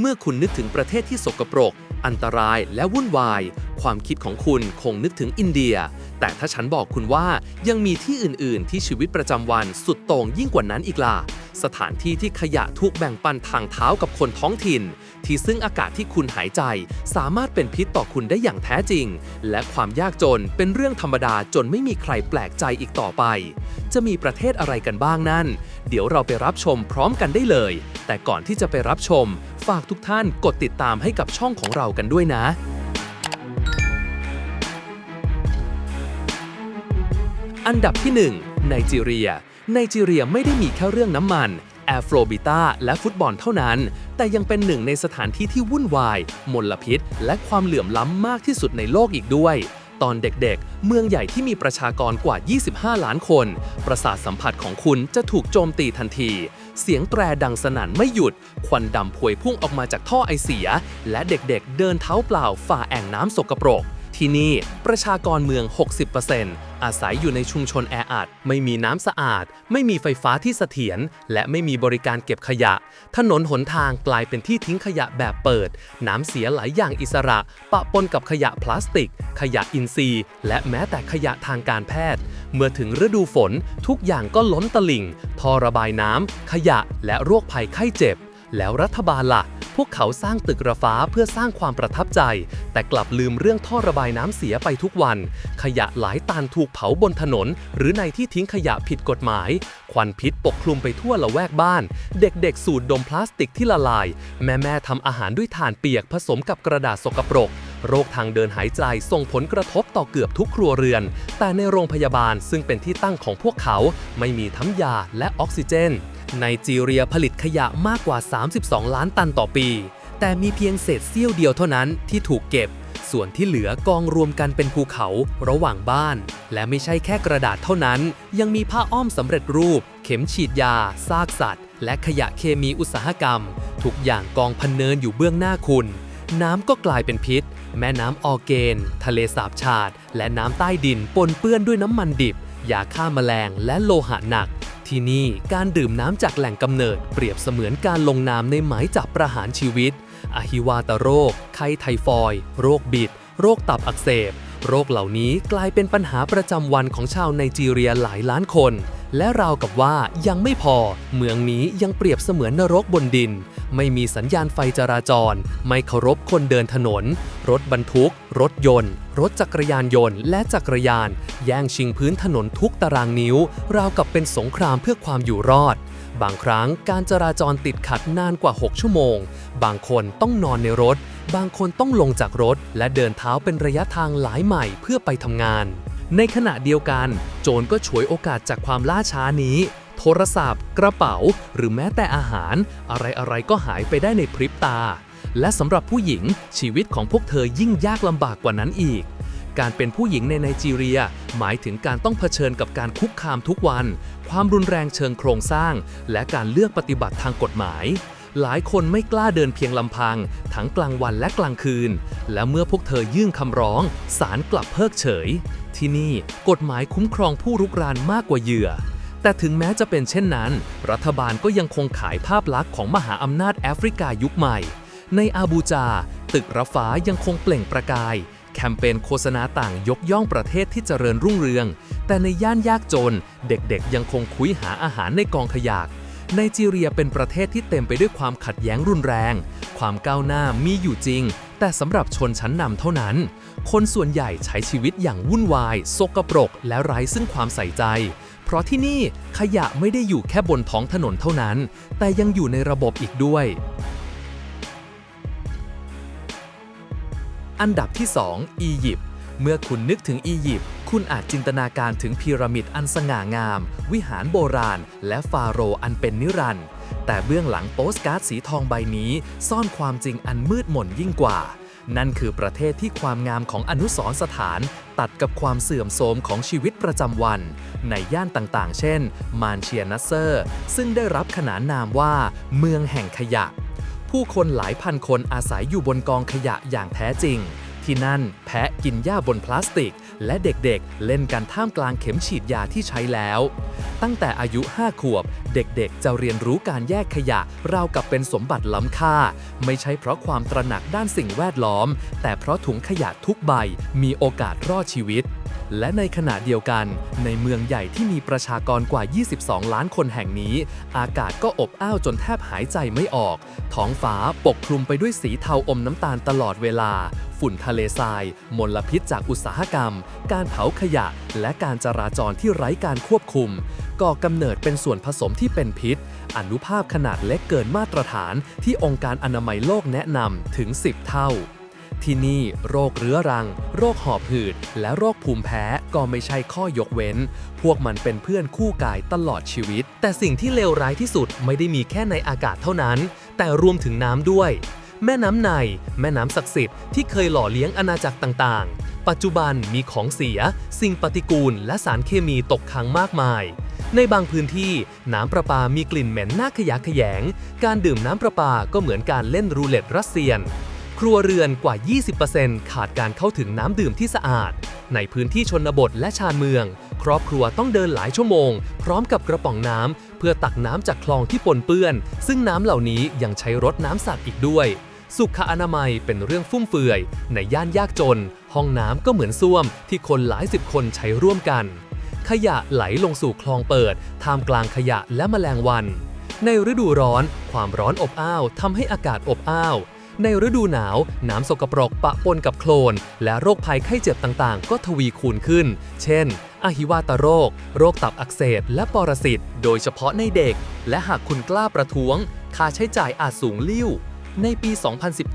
เมื่อคุณนึกถึงประเทศที่สกปรก อันตรายและวุ่นวาย ความคิดของคุณคงนึกถึงอินเดีย แต่ถ้าฉันบอกคุณว่ายังมีที่อื่น ๆ ที่ชีวิตประจำวันสุดโต่งยิ่งกว่านั้นอีกล่ะ สถานที่ที่ขยะถูกแบ่งปันทางเท้ากับคนท้องถิ่น ที่ซึ่งอากาศที่คุณหายใจ สามารถเป็นพิษต่อคุณได้อย่างแท้จริง และความยากจนเป็นเรื่องธรรมดาจนไม่มีใครแปลกใจอีกต่อไป จะมีประเทศอะไรกันบ้างนั่น เดี๋ยวเราไปรับชมพร้อมกันได้เลย แต่ก่อนที่จะไปรับชม ฝากทุกท่านกดติดตามให้กับช่องของเรากันด้วยนะอันดับที่ 1 ไนจีเรีย ไนจีเรียไม่ได้มีแค่เรื่องน้ำมันแอฟโรบิต้าและฟุตบอลเท่านั้น แต่ยังเป็นหนึ่งในสถานที่ที่วุ่นวาย มลพิษ และความเหลื่อมล้ำมากที่สุดในโลกอีกด้วย ตอนเด็กๆ เมืองใหญ่ที่มีประชากรกว่า 25 ล้านคน ประสาทสัมผัสของคุณจะถูกโจมตีทันที เสียงแตรดังสนั่นไม่หยุด ควันดำพวยพุ่งออกมาจากท่อไอเสีย และเด็กๆ เดินเท้าเปล่าฝ่าแอ่งน้ำสกปรก ที่นี่ประชากรเมือง 60%อาศัยอยู่ในชุมชนแออัด ไม่มีน้ำสะอาด ไม่มีไฟฟ้าที่เสถียร และไม่มีบริการเก็บขยะ ถนนหนทางกลายเป็นที่ทิ้งขยะแบบเปิด น้ำเสียไหลอย่างอิสระ ปะปนกับขยะพลาสติก ขยะอินทรีย์ และแม้แต่ขยะทางการแพทย์ เมื่อถึงฤดูฝนทุกอย่างก็ล้นตลิ่ง ท่อระบายน้ำ ขยะ และโรคภัยไข้เจ็บ แล้วรัฐบาลล่ะ วกเขาสร้างตึกระฟ้าเพื่อสร้างความประทับใจ แต่กลับลืมเรื่องท่อระบายน้ำเสียไปทุกวัน ขยะหลายตันถูกเผาบนถนน หรือในที่ทิ้งขยะผิดกฎหมาย ควันพิษปกคลุมไปทั่วละแวกบ้าน เด็กๆ สูดดมพลาสติกที่ละลาย แม่ๆทำอาหารด้วยถ่านเปียกผสมกับกระดาษสกปรกโรคทางเดินหายใจส่งผลกระทบต่อเกือบทุกครัวเรือน แต่ในโรงพยาบาลซึ่งเป็นที่ตั้งของพวกเขา ไม่มีทั้งยาและออกซิเจน ไนจีเรียผลิตขยะมากกว่า 32 ล้านตันต่อปี แต่มีเพียงเศษเสี้ยวเดียวเท่านั้นที่ถูกเก็บ ส่วนที่เหลือกองรวมกันเป็นภูเขาระหว่างบ้าน และไม่ใช่แค่กระดาษเท่านั้น ยังมีผ้าอ้อมสำเร็จรูป เข็มฉีดยา ซากสัตว์ และขยะเคมีอุตสาหกรรม ทุกอย่างกองพันเนินอยู่เบื้องหน้าคุณ น้ำก็กลายเป็นพิษ แม่น้ำออเกน ทะเลสาบชาดและน้ำใต้ดินปนเปื้อนด้วยน้ำมันดิบยาฆ่าแมลงและโลหะหนัก ที่นี่ การดื่มน้ำจากแหล่งกำเนิด เปรียบเสมือนการลงนามในหมายจับประหารชีวิต อหิวาตโรค ไข้ไทฟอยด์โรคบิด โรคตับอักเสบ โรคเหล่านี้กลายเป็นปัญหาประจำวันของชาวไนจีเรียหลายล้านคน และราวกับว่ายังไม่พอ เมืองนี้ยังเปรียบเสมือนนรกบนดิน ไม่มีสัญญาณไฟจราจร ไม่เคารพคนเดินถนน รถบรรทุก รถยนต์ รถจักรยานยนต์ และจักรยาน แย่งชิงพื้นถนนทุกตารางนิ้ว ราวกับเป็นสงครามเพื่อความอยู่รอด บางครั้งการจราจรติดขัดนานกว่า 6 ชั่วโมง บางคนต้องนอนในรถ บางคนต้องลงจากรถ และเดินเท้าเป็นระยะทางหลายใหม่เพื่อไปทำงาน ในขณะเดียวกัน โจรก็ฉวยโอกาสจากความล่าช้านี้ โทรศัพท์ กระเป๋า หรือแม้แต่อาหาร อะไรๆก็หายไปได้ในพริบตา และสำหรับผู้หญิงชีวิตของพวกเธอยิ่งยากลำบากกว่านั้นอีกการเป็นผู้หญิงในไนจีเรีย หมายถึงการต้องเผชิญกับการคุกคามทุกวัน ความรุนแรงเชิงโครงสร้าง และการเลือกปฏิบัติทางกฎหมาย หลายคนไม่กล้าเดินเพียงลำพัง ทั้งกลางวันและกลางคืน และเมื่อพวกเธอยื่นคำร้อง ศาลกลับเพิกเฉย ที่นี่กฎหมายคุ้มครองผู้รุกรานมากกว่าเหยื่อ แต่ถึงแม้จะเป็นเช่นนั้น รัฐบาลก็ยังคงขายภาพลักษณ์ของมหาอำนาจแอฟริกายุคใหม่ ในอาบูจา ตึกระฟ้ายังคงเปล่งประกาย แคมเปญโฆษณาต่างยกย่องประเทศที่เจริญรุ่งเรือง แต่ในย่านยากจน เด็กๆ ยังคงคุยหาอาหารในกองขยะไนจีเรียเป็นประเทศที่เต็มไปด้วยความขัดแย้งรุนแรง ความก้าวหน้ามีอยู่จริง แต่สำหรับชนชั้นนำเท่านั้น คนส่วนใหญ่ใช้ชีวิตอย่างวุ่นวายโสกปรก และไร้ซึ่งความใส่ใจ เพราะที่นี่ขยะไม่ได้อยู่แค่บนท้องถนนเท่านั้น แต่ยังอยู่ในระบบอีกด้วย อันดับที่ 2 อียิปต์เมื่อคุณนึกถึงอียิปต์คุณอาจจินตนาการถึงพีระมิดอันสง่างาม วิหารโบราณ และฟาโรห์อันเป็นนิรันดร์ แต่เบื้องหลังโปสการ์ดสีทองใบนี้ซ่อนความจริงอันมืดมนยิ่งกว่า นั่นคือประเทศที่ความงามของอนุสรณ์สถานตัดกับความเสื่อมโทรมของชีวิตประจำวัน ในย่านต่างๆ เช่น มานเชียนัสเซอร์ ซึ่งได้รับขนานนามว่า เมืองแห่งขยะ ผู้คนหลายพันคนอาศัยอยู่บนกองขยะอย่างแท้จริง ที่นั่นแพะกินหญ้าบนพลาสติก และเด็กๆเล่นกันท่ามกลางเข็มฉีดยาที่ใช้แล้ว ตั้งแต่อายุ 5 ขวบ เด็กๆ จะเรียนรู้การแยกขยะราวกับเป็นสมบัติล้ำค่า ไม่ใช่เพราะความตระหนักด้านสิ่งแวดล้อม แต่เพราะถุงขยะทุกใบมีโอกาสรอดชีวิต และในขณะเดียวกัน ในเมืองใหญ่ที่มีประชากรกว่า 22 ล้านคนแห่งนี้ อากาศก็อบอ้าวจนแทบหายใจไม่ออก ท้องฟ้าปกคลุมไปด้วยสีเทาอมน้ำตาลตลอดเวลา ฝุ่นทะเลทราย มลพิษจากอุตสาหกรรม การเผาขยะ และการจราจรที่ไร้การควบคุมก่อกำเนิดเป็นส่วนผสมที่เป็นพิษ อนุภาพขนาดเล็กเกินมาตรฐานที่องค์การอนามัยโลกแนะนำถึง 10 เท่า ที่นี่โรคเรื้อรัง โรคหอบหืด และโรคภูมิแพ้ก็ไม่ใช่ข้อยกเว้น พวกมันเป็นเพื่อนคู่กายตลอดชีวิต แต่สิ่งที่เลวร้ายที่สุดไม่ได้มีแค่ในอากาศเท่านั้น แต่รวมถึงน้ำด้วย แม่น้ำใน แม่น้ำศักดิ์สิทธิ์ที่เคยหล่อเลี้ยงอาณาจักรต่างๆ ปัจจุบันมีของเสีย สิ่งปฏิกูล และสารเคมีตกค้างมากมายในบางพื้นที่น้ำประปามีกลิ่นเหม็นน่าขยะแขยง การดื่มน้ำประปาก็เหมือนการเล่นรูเล็ตรัสเซียน ครัวเรือนกว่า 20%ขาดการเข้าถึงน้ำดื่มที่สะอาด ในพื้นที่ชนบทและชานเมือง ครอบครัวต้องเดินหลายชั่วโมง พร้อมกับกระป๋องน้ำเพื่อตักน้ำจากคลองที่ปนเปื้อน ซึ่งน้ำเหล่านี้ยังใช้รดน้ำสัตว์อีกด้วย สุขอนามัยเป็นเรื่องฟุ่มเฟือย ในย่านยากจน ห้องน้ำก็เหมือนส้วม ที่คนหลายสิบคนใช้ร่วมกัน ขยะไหลลงสู่คลองเปิดท่ามกลางขยะและแมลงวัน ในฤดูร้อน ความร้อนอบอ้าวทำให้อากาศอบอ้าว ในฤดูหนาว น้ำสกปรกปะปนกับโคลน และโรคภัยไข้เจ็บต่างๆ ก็ทวีคูณขึ้น เช่นอหิวาตโรค โรคตับอักเสบ และปรสิต โดยเฉพาะในเด็ก และหากคุณกล้าประท้วง ค่าใช้จ่ายอาจสูงลิ่ว ในปี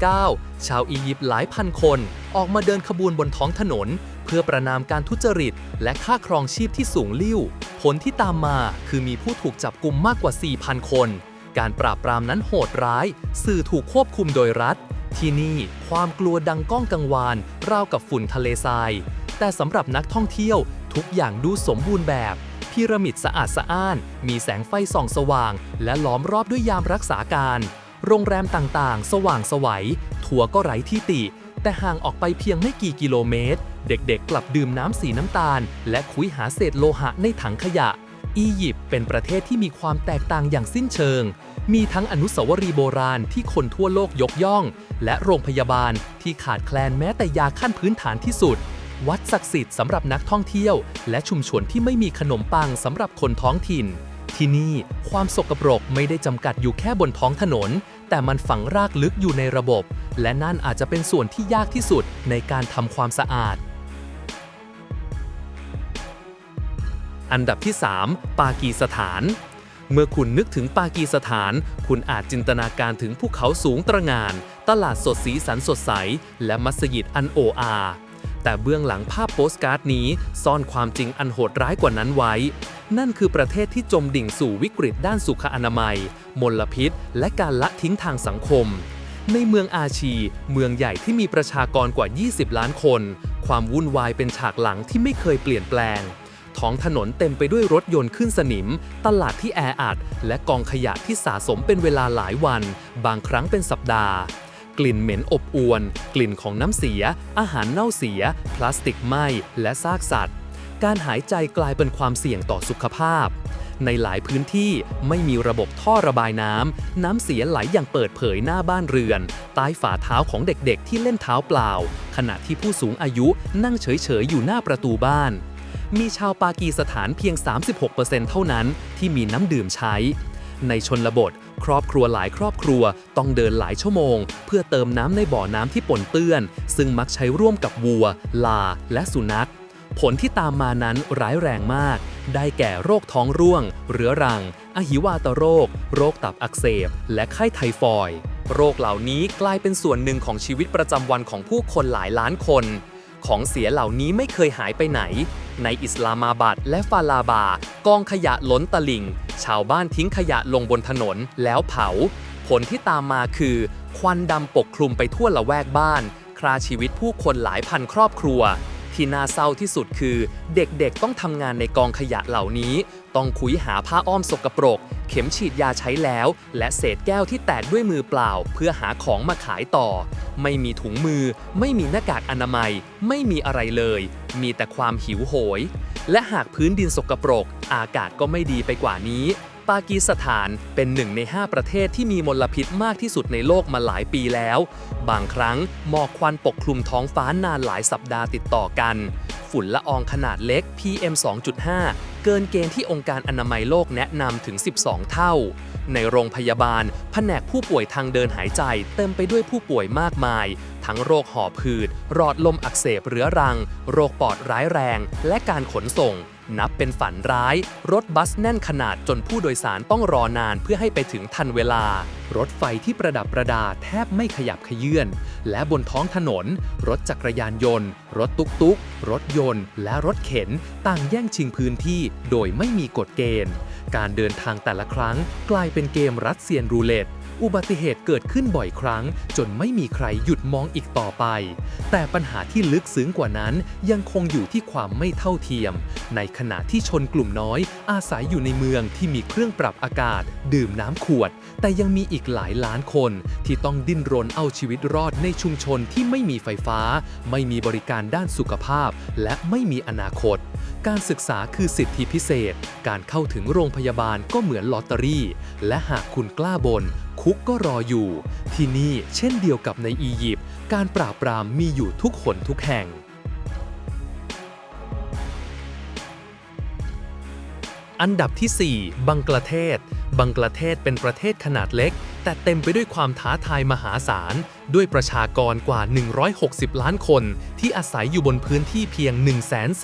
2019 ชาวอียิปต์หลายพันคน ออกมาเดินขบวนบนท้องถนน เพื่อประนามการทุจริต และค่าครองชีพที่สูงลิ่ว ผลที่ตามมาคือมีผู้ถูกจับกลุ่มมากกว่า 4,000 คน การปราบปรามนั้นโหดร้าย สื่อถูกควบคุมโดยรัฐ ที่นี่ความกลัวดังก้องกังวาน ราวกับฝุ่นทะเลทราย แต่สำหรับนักท่องเที่ยวทุกอย่างดูสมบูรณ์แบบพีระมิดสะอาดสะอ้าน มีแสงไฟส่องสว่าง และล้อมรอบด้วยยามรักษาการ โรงแรมต่างๆ สว่างสวัยทัวร์ก็ไร้ที่ติ แต่ห่างออกไปเพียงไม่กี่กิโลเมตร เด็กๆ กลับดื่มน้ำสีน้ำตาล และคุยหาเศษโลหะในถังขยะ อียิปต์เป็นประเทศที่มีความแตกต่างอย่างสิ้นเชิง มีทั้งอนุสาวรีย์โบราณที่คนทั่วโลกยกย่อง และโรงพยาบาลที่ขาดแคลนแม้แต่ยาขั้นพื้นฐานที่สุด วัดศักดิ์สิทธิ์สำหรับนักท่องเที่ยว และชุมชนที่ไม่มีขนมปังสำหรับคนท้องถิ่น ที่นี่ความสกปรกไม่ได้จำกัดอยู่แค่บนท้องถนน แต่มันฝังรากลึกอยู่ในระบบ และนั่นอาจจะเป็นส่วนที่ยากที่สุดในการทำความสะอาด อันดับที่ 3 ปากีสถาน เมื่อคุณนึกถึงปากีสถาน คุณอาจจินตนาการถึงภูเขาสูงตระหง่าน ตลาดสดสีสันสดใส และมัสยิดอันโออาแต่เบื้องหลังภาพโปสการ์ดนี้ซ่อนความจริงอันโหดร้ายกว่านั้นไว้ นั่นคือประเทศที่จมดิ่งสู่วิกฤตด้านสุขอนามัย มลพิษ และการละทิ้งทางสังคม ในเมืองอาชี เมืองใหญ่ที่มีประชากรกว่า 20 ล้านคน ความวุ่นวายเป็นฉากหลังที่ไม่เคยเปลี่ยนแปลง ท้องถนนเต็มไปด้วยรถยนต์ขึ้นสนิม ตลาดที่แออัด และกองขยะที่สะสมเป็นเวลาหลายวัน บางครั้งเป็นสัปดาห์กลิ่นเหม็นอบอวน กลิ่นของน้ำเสีย อาหารเน่าเสีย พลาสติกไหม้ และซากสัตว์ การหายใจกลายเป็นความเสี่ยงต่อสุขภาพ ในหลายพื้นที่ไม่มีระบบท่อระบายน้ำ น้ำเสียไหลอย่างเปิดเผยหน้าบ้านเรือน ใต้ฝ่าเท้าของเด็กๆที่เล่นเท้าเปล่า ขณะที่ผู้สูงอายุนั่งเฉยๆอยู่หน้าประตูบ้าน มีชาวปากีสถานเพียง 36%เท่านั้นที่มีน้ำดื่มใช้ ในชนบท ครอบครัวหลายครอบครัวต้องเดินหลายชั่วโมง เพื่อเติมน้ำในบ่อน้ำที่ปนเปื้อน ซึ่งมักใช้ร่วมกับวัว ลา และสุนัข ผลที่ตามมานั้นร้ายแรงมาก ได้แก่โรคท้องร่วง เรื้อรัง อหิวาตโรค โรคตับอักเสบ และไข้ไทฟอยด์โรคเหล่านี้กลายเป็นส่วนหนึ่งของชีวิตประจำวันของผู้คนหลายล้านคน ของเสียเหล่านี้ไม่เคยหายไปไหน ในอิสลามาบัดและฟาลาบา กองขยะล้นตลิ่ง ชาวบ้านทิ้งขยะลงบนถนนแล้วเผา ผลที่ตามมาคือ ควันดำปกคลุมไปทั่วละแวกบ้าน คราชีวิตผู้คนหลายพันครอบครัว ที่น่าเศร้าที่สุดคือ เด็กๆต้องทำงานในกองขยะเหล่านี้ ต้องคุยหาผ้าอ้อมสกปรก เข็มฉีดยาใช้แล้ว และเศษแก้วที่แตกด้วยมือเปล่า เพื่อหาของมาขายต่อ ไม่มีถุงมือ ไม่มีหน้ากากอนามัย ไม่มีอะไรเลย มีแต่ความหิวโหย และหากพื้นดินสกปรก อากาศก็ไม่ดีไปกว่านี้ ปากีสถานเป็นหนึ่งใน 5 ประเทศที่มีมลพิษมากที่สุดในโลกมาหลายปีแล้ว บางครั้งหมอกควันปกคลุมท้องฟ้านานหลายสัปดาห์ติดต่อกัน ฝุ่นละอองขนาดเล็ก PM 2.5 เกินเกณฑ์ที่องค์การอนามัยโลกแนะนำถึง 12 เท่า ในโรงพยาบาล แผนกผู้ป่วยทางเดินหายใจ เต็มไปด้วยผู้ป่วยมากมาย ทั้งโรคหอบหืดหลอดลมอักเสบเรื้อรัง โรคปอดร้ายแรง และการขนส่ง นับเป็นฝันร้าย รถบัสแน่นขนาดจนผู้โดยสารต้องรอนานเพื่อให้ไปถึงทันเวลา รถไฟที่ประดับประดาแทบไม่ขยับขยื่น และบนท้องถนน รถจักรยานยนต์ รถตุกตุกรถยนต์ และรถเข็น ต่างแย่งชิงพื้นที่โดยไม่มีกฎเกณฑ์ การเดินทางแต่ละครั้งกลายเป็นเกมรัสเซียนรูเล็ต อุบัติเหตุเกิดขึ้นบ่อยครั้ง จนไม่มีใครหยุดมองอีกต่อไป แต่ปัญหาที่ลึกซึ้งกว่านั้นยังคงอยู่ที่ความไม่เท่าเทียม ในขณะที่ชนกลุ่มน้อย อาศัยอยู่ในเมืองที่มีเครื่องปรับอากาศ ดื่มน้ำขวด แต่ยังมีอีกหลายล้านคน ที่ต้องดิ้นรนเอาชีวิตรอดในชุมชนที่ไม่มีไฟฟ้า ไม่มีบริการด้านสุขภาพ และไม่มีอนาคต การศึกษาคือสิทธิพิเศษ การเข้าถึงโรงพยาบาลก็เหมือนลอตเตอรี่ และหากคุณกล้าบน คุกก็รออยู่ ที่นี่เช่นเดียวกับในอียิปต์ การปราบปรามมีอยู่ทุกหนทุกแห่ง อันดับที่ 4 บังกลาเทศ บังกลาเทศเป็นประเทศขนาดเล็ก แต่เต็มไปด้วยความท้าทายมหาศาล ด้วยประชากรกว่า 160 ล้านคน ที่อาศัยอยู่บนพื้นที่เพียง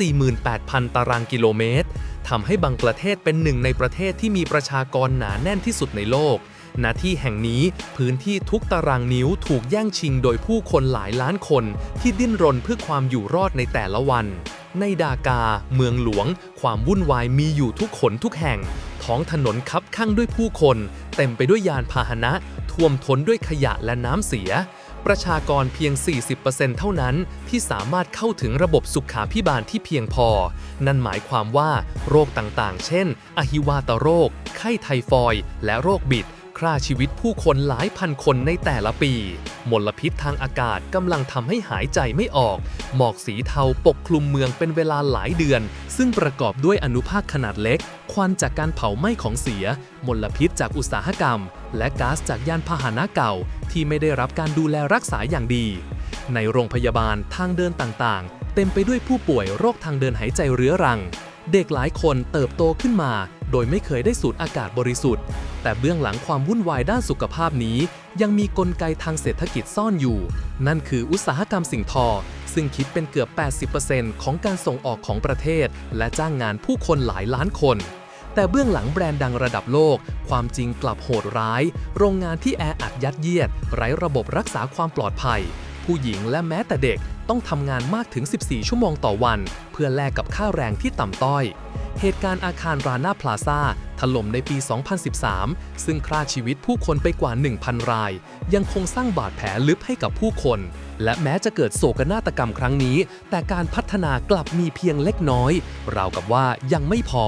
148,000 ตารางกิโลเมตรทำให้บังกลาเทศเป็นหนึ่งในประเทศที่มีประชากรหนาแน่นที่สุดในโลก ณที่แห่งนี้พื้นที่ทุกตารางนิ้วถูกแย่งชิงโดยผู้คนหลายล้านคนที่ดิ้นรนเพื่อความอยู่รอดในแต่ละวัน ในดากา เมืองหลวง ความวุ่นวายมีอยู่ทุกขนทุกแห่ง ท้องถนนคับข้างด้วยผู้คน เต็มไปด้วยยานพาหนะ ท่วมท้นด้วยขยะและน้ำเสียประชากรเพียง 40%เท่านั้นที่สามารถเข้าถึงระบบสุขาพิบาลที่เพียงพอ นั่นหมายความว่าโรคต่างๆ เช่น อหิวาตโรค ไข้ไทฟอยด์ และโรคบิด ฆ่าชีวิตผู้คนหลายพันคนในแต่ละปี มลพิษทางอากาศกำลังทำให้หายใจไม่ออก หมอกสีเทาปกคลุมเมืองเป็นเวลาหลายเดือน ซึ่งประกอบด้วยอนุภาคขนาดเล็ก ควันจากการเผาไหม้ของเสีย มลพิษจากอุตสาหกรรม และก๊าซจากยานพาหนะเก่า ที่ไม่ได้รับการดูแลรักษาอย่างดี ในโรงพยาบาลทางเดินต่างๆ เต็มไปด้วยผู้ป่วยโรคทางเดินหายใจเรื้อรังเด็กหลายคนเติบโตขึ้นมา โดยไม่เคยได้สูดอากาศบริสุทธิ์ แต่เบื้องหลังความวุ่นวายด้านสุขภาพนี้ ยังมีกลไกทางเศรษฐกิจซ่อนอยู่ นั่นคืออุตสาหกรรมสิ่งทอ ซึ่งคิดเป็นเกือบ 80%ของการส่งออกของประเทศ และจ้างงานผู้คนหลายล้านคน แต่เบื้องหลังแบรนด์ดังระดับโลก ความจริงกลับโหดร้าย โรงงานที่แออัดยัดเยียด ไร้ระบบรักษาความปลอดภัย ผู้หญิงและแม้แต่เด็กต้องทำงานมากถึง 14 ชั่วโมงต่อวัน เพื่อแลกกับค่าแรงที่ต่ำต้อย เหตุการณ์อาคารรานาพลาซาถล่มในปี 2013 ซึ่งฆ่าชีวิตผู้คนไปกว่า 1,000 ราย ยังคงสร้างบาดแผลลึกให้กับผู้คน และแม้จะเกิดโศกนาฏกรรมครั้งนี้ แต่การพัฒนากลับมีเพียงเล็กน้อย ราวกับว่ายังไม่พอ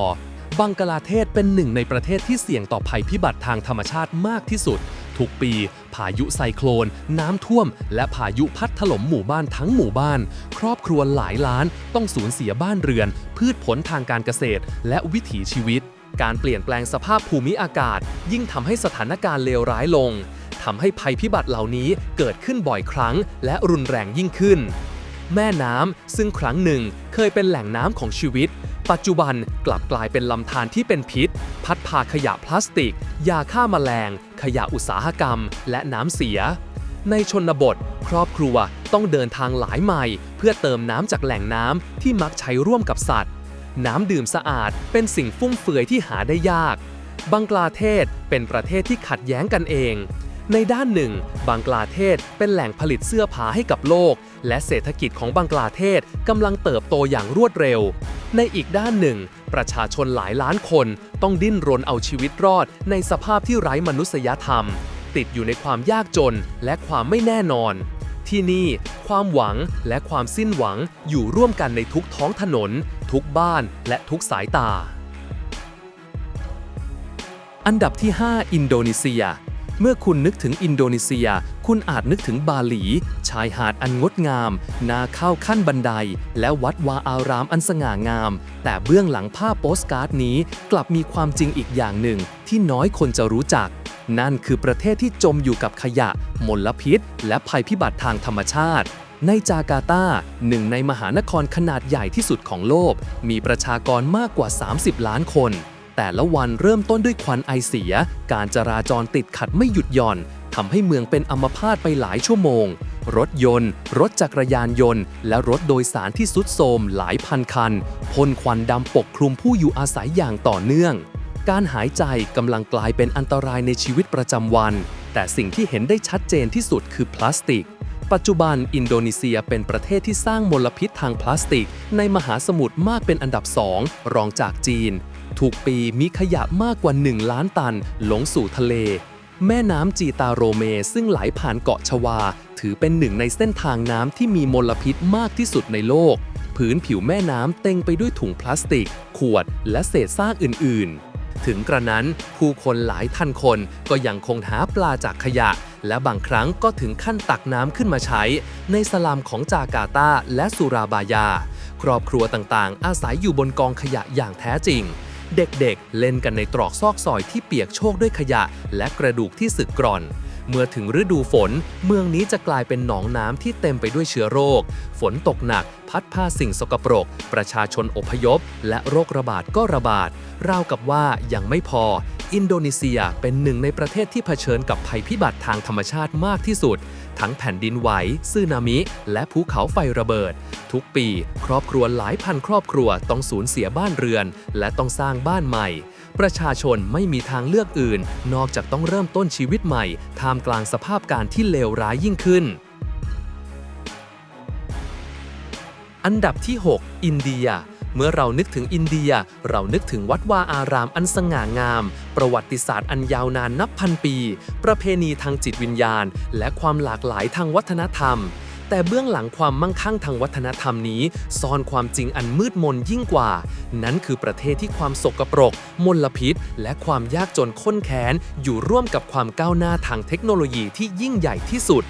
บังกลาเทศเป็นหนึ่งในประเทศที่เสี่ยงต่อภัยพิบัติทางธรรมชาติมากที่สุด ทุกปี พายุไซโคลน น้ำท่วม และพายุพัดถล่มหมู่บ้านทั้งหมู่บ้าน ครอบครัวหลายล้านต้องสูญเสียบ้านเรือน พืชผลทางการเกษตร และวิถีชีวิต การเปลี่ยนแปลงสภาพภูมิอากาศ ยิ่งทำให้สถานการณ์เลวร้ายลงทำให้ภัยพิบัติเหล่านี้เกิดขึ้นบ่อยครั้ง และรุนแรงยิ่งขึ้น แม่น้ำซึ่งครั้งหนึ่งเคยเป็นแหล่งน้ำของชีวิต ปัจจุบันกลับกลายเป็นลำธารที่เป็นพิษ พัดพาขยะพลาสติก ยาฆ่าแมลง ขยะอุตสาหกรรม และน้ำเสีย ในชนบท ครอบครัวต้องเดินทางหลายไมล์เพื่อเติมน้ำจากแหล่งน้ำที่มักใช้ร่วมกับสัตว์ น้ำดื่มสะอาดเป็นสิ่งฟุ่มเฟือยที่หาได้ยาก บังกลาเทศเป็นประเทศที่ขัดแย้งกันเอง ในด้านหนึ่ง บังกลาเทศเป็นแหล่งผลิตเสื้อผ้าให้กับโลก และเศรษฐกิจของบังกลาเทศกำลังเติบโตอย่างรวดเร็ว ในอีกด้านหนึ่ง ประชาชนหลายล้านคนต้องดิ้นรนเอาชีวิตรอด ในสภาพที่ไร้มนุษยธรรม ติดอยู่ในความยากจนและความไม่แน่นอน ที่นี่ ความหวังและความสิ้นหวังอยู่ร่วมกันในทุกท้องถนน ทุกบ้านและทุกสายตา อันดับที่ 5 อินโดนีเซีย เมื่อคุณนึกถึงอินโดนีเซีย คุณอาจนึกถึงบาหลี ชายหาดอันงดงาม นาข้าวขั้นบันได และวัดวาอารามอันสง่างาม แต่เบื้องหลังภาพโปสการ์ดนี้กลับมีความจริงอีกอย่างหนึ่ง ที่น้อยคนจะรู้จัก นั่นคือประเทศที่จมอยู่กับขยะ มลพิษ และภัยพิบัติทางธรรมชาติในจาการ์ตา หนึ่งในมหานครขนาดใหญ่ที่สุดของโลก มีประชากรมากกว่า 30 ล้านคน แต่ละวันเริ่มต้นด้วยควันไอเสีย การจราจรติดขัดไม่หยุดหย่อน ทำให้เมืองเป็นอัมพาตไปหลายชั่วโมง รถยนต์ รถจักรยานยนต์ และรถโดยสารที่สุดโทมหลายพันคันพ่นควันดำปกคลุมผู้อยู่อาศัยอย่างต่อเนื่อง การหายใจกำลังกลายเป็นอันตรายในชีวิตประจำวัน แต่สิ่งที่เห็นได้ชัดเจนที่สุดคือพลาสติก ปัจจุบันอินโดนีเซียเป็นประเทศที่สร้างมลพิษทางพลาสติก ในมหาสมุทรมากเป็นอันดับสองรองจากจีนทุกปีมีขยะมากกว่า 1 ล้านตันหลงสู่ทะเล แม่น้ำจีตาโรเม ซึ่งไหลผ่านเกาะชวา ถือเป็นหนึ่งในเส้นทางน้ำที่มีมลพิษมากที่สุดในโลกผืนผิวแม่น้ำเต็มไปด้วยถุงพลาสติก ขวด และเศษซากอื่น ๆ ถึงกระนั้นผู้คนหลายพันคนก็ยังคงหาปลาจากขยะ และบางครั้งก็ถึงขั้นตักน้ำขึ้นมาใช้ ในสลามของจาการ์ตาและสุราบายา ครอบครัวต่างๆ อาศัยอยู่บนกองขยะอย่างแท้จริง เด็กๆ เล่นกันในตรอกซอกซอยที่เปียกโชกด้วยขยะ และกระดูกที่สึกกร่อน เมื่อถึงฤดูฝน เมืองนี้จะกลายเป็นหนองน้ำที่เต็มไปด้วยเชื้อโรค ฝนตกหนัก พัดพาสิ่งสกปรก ประชาชนอพยพ และโรคระบาดก็ระบาด ราวกับว่ายังไม่พอ อินโดนีเซียเป็นหนึ่งในประเทศที่เผชิญกับภัยพิบัติทางธรรมชาติมากที่สุด ทั้งแผ่นดินไหวสึนามิ และภูเขาไฟระเบิด ทุกปี ครอบครัวหลายพันครอบครัวต้องสูญเสียบ้านเรือน และต้องสร้างบ้านใหม่ ประชาชนไม่มีทางเลือกอื่น นอกจากต้องเริ่มต้นชีวิตใหม่ ท่ามกลางสภาพการที่เลวร้ายยิ่งขึ้น อันดับที่ 6 อินเดียเมื่อเรานึกถึงอินเดีย เรานึกถึงวัดวาอารามอันสง่างาม ประวัติศาสตร์อันยาวนานนับพันปี ประเพณีทางจิตวิญญาณ และความหลากหลายทางวัฒนธรรม แต่เบื้องหลังความมั่งคั่งทางวัฒนธรรมนี้ซ่อนความจริงอันมืดมนยิ่งกว่า นั้นคือประเทศที่ความสกปรก มลพิษ และความยากจนข้นแค้น อยู่ร่วมกับความก้าวหน้าทางเทคโนโลยีที่ยิ่งใหญ่ที่สุด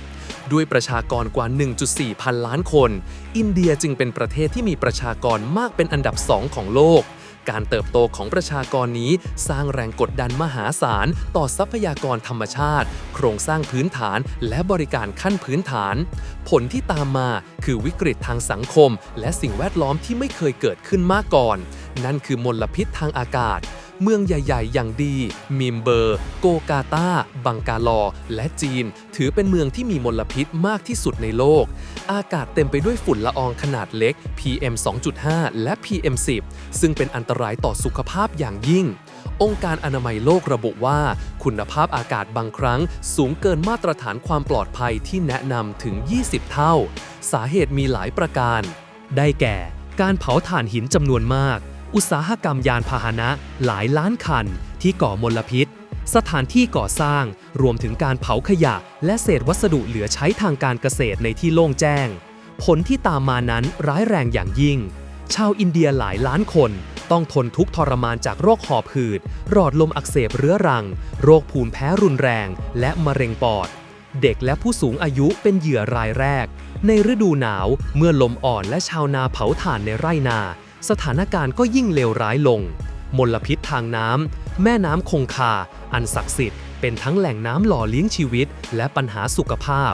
ด้วยประชากรกว่า 1.4 พันล้านคน อินเดียจึงเป็นประเทศที่มีประชากรมากเป็นอันดับสองของโลก การเติบโตของประชากรนี้สร้างแรงกดดันมหาศาล ต่อทรัพยากรธรรมชาติ โครงสร้างพื้นฐานและบริการขั้นพื้นฐาน ผลที่ตามมาคือวิกฤตทางสังคม และสิ่งแวดล้อมที่ไม่เคยเกิดขึ้นมาก่อน นั่นคือมลพิษทางอากาศ เมืองใหญ่ ๆ อย่างดี มิมเบอร์ โกกาตา บังกาลอ และจีน ถือเป็นเมืองที่มีมลพิษมากที่สุดในโลก อากาศเต็มไปด้วยฝุ่นละอองขนาดเล็ก PM 2.5 และ PM 10 ซึ่งเป็นอันตรายต่อสุขภาพอย่างยิ่งองค์การอนามัยโลกระบุว่า คุณภาพอากาศบางครั้ง สูงเกินมาตรฐานความปลอดภัยที่แนะนำถึง 20 เท่า สาเหตุมีหลายประการ ได้แก่ การเผาถ่านหินจำนวนมาก อุตสาหกรรมยานพาหนะหลายล้านคันที่ก่อมลพิษ สถานที่ก่อสร้างรวมถึงการเผาขยะ และเศษวัสดุเหลือใช้ทางการเกษตรในที่โล่งแจ้ง ผลที่ตามมานั้นร้ายแรงอย่างยิ่ง ชาวอินเดียหลายล้านคนต้องทนทุกข์ทรมานจากโรคหอบหืด หลอดลมอักเสบเรื้อรัง โรคภูมิแพ้รุนแรง และมะเร็งปอด เด็กและผู้สูงอายุเป็นเหยื่อรายแรก ในฤดูหนาวเมื่อลมอ่อนและชาวนาเผาถ่านในไร่นา สถานการณ์ก็ยิ่งเลวร้ายลง มลพิษทางน้ำ แม่น้ำคงคา อันศักดิ์สิทธิ์ เป็นทั้งแหล่งน้ำหล่อเลี้ยงชีวิต และปัญหาสุขภาพ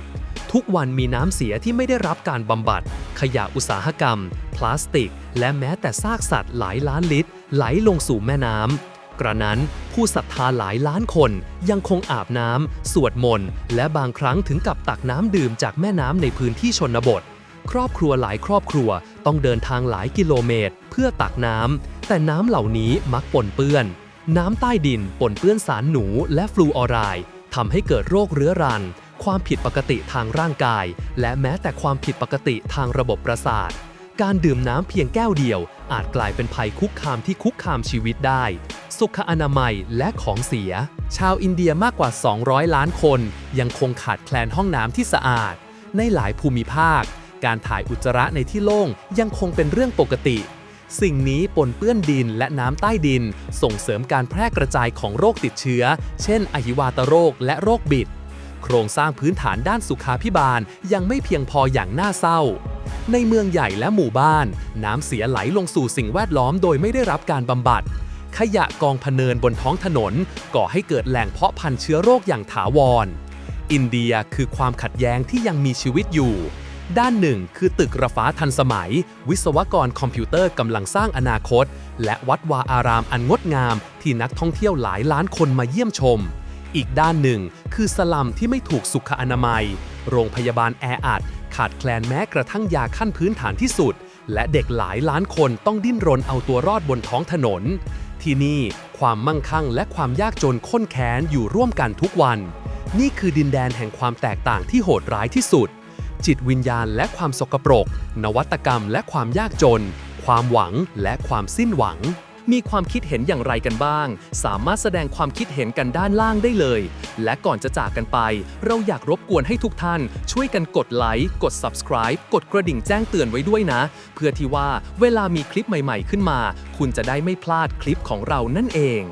ทุกวันมีน้ำเสียที่ไม่ได้รับการบำบัด ขยะอุตสาหกรรม พลาสติก และแม้แต่ซากสัตว์หลายล้านลิตร ไหลลงสู่แม่น้ำกระนั้นผู้ศรัทธาหลายล้านคนยังคงอาบน้ำ สวดมนต์ และบางครั้งถึงกับตักน้ำดื่มจากแม่น้ำในพื้นที่ชนบท ครอบครัวหลายครอบครัวต้องเดินทางหลายกิโลเมตร เพื่อตักน้ำ แต่น้ำเหล่านี้มักปนเปื้อน น้ำใต้ดินปนเปื้อนสารหนูและฟลูออไรด์ทำให้เกิดโรคเรื้อรัง ความผิดปกติทางร่างกาย และแม้แต่ความผิดปกติทางระบบประสาท การดื่มน้ำเพียงแก้วเดียว อาจกลายเป็นภัยคุกคามที่คุกคามชีวิตได้ สุขอนามัยและของเสีย ชาวอินเดียมากกว่า 200 ล้านคน ยังคงขาดแคลนห้องน้ำที่สะอาด ในหลายภูมิภาค การถ่ายอุจจาระในที่โล่งยังคงเป็นเรื่องปกติ สิ่งนี้ปนเปื้อนดินและน้ำใต้ดิน ส่งเสริมการแพร่กระจายของโรคติดเชื้อ เช่น อหิวาตโรคและโรคบิด โครงสร้างพื้นฐานด้านสุขาพิบาลยังไม่เพียงพออย่างน่าเศร้า ในเมืองใหญ่และหมู่บ้าน น้ำเสียไหลลงสู่สิ่งแวดล้อมโดยไม่ได้รับการบำบัดขยะกองพเนินบนท้องถนน ก่อให้เกิดแหล่งเพาะพันธุ์เชื้อโรคอย่างถาวร อินเดียคือความขัดแย้งที่ยังมีชีวิตอยู่ ด้านหนึ่งคือตึกระฟ้าทันสมัย วิศวกรคอมพิวเตอร์กำลังสร้างอนาคต และวัดวาอารามอันงดงาม ที่นักท่องเที่ยวหลายล้านคนมาเยี่ยมชม อีกด้านหนึ่งคือสลัมที่ไม่ถูกสุขอนามัย โรงพยาบาลแออัดขาดแคลนแม้กระทั่งยาขั้นพื้นฐานที่สุด และเด็กหลายล้านคนต้องดิ้นรนเอาตัวรอดบนท้องถนน ที่นี่ความมั่งคั่งและความยากจนข้นแค้นอยู่ร่วมกันทุกวัน นี่คือดินแดนแห่งความแตกต่างที่โหดร้ายที่สุด จิตวิญญาณและความสกปรก นวัตกรรมและความยากจน ความหวังและความสิ้นหวัง มีความคิดเห็นอย่างไรกันบ้าง สามารถแสดงความคิดเห็นกันด้านล่างได้เลย และก่อนจะจากกันไป เราอยากรบกวนให้ทุกท่าน ช่วยกันกดไลค์กด subscribe กดกระดิ่งแจ้งเตือนไว้ด้วยนะ เพื่อที่ว่าเวลามีคลิปใหม่ ๆ ขึ้นมา คุณจะได้ไม่พลาดคลิปของเรานั่นเอง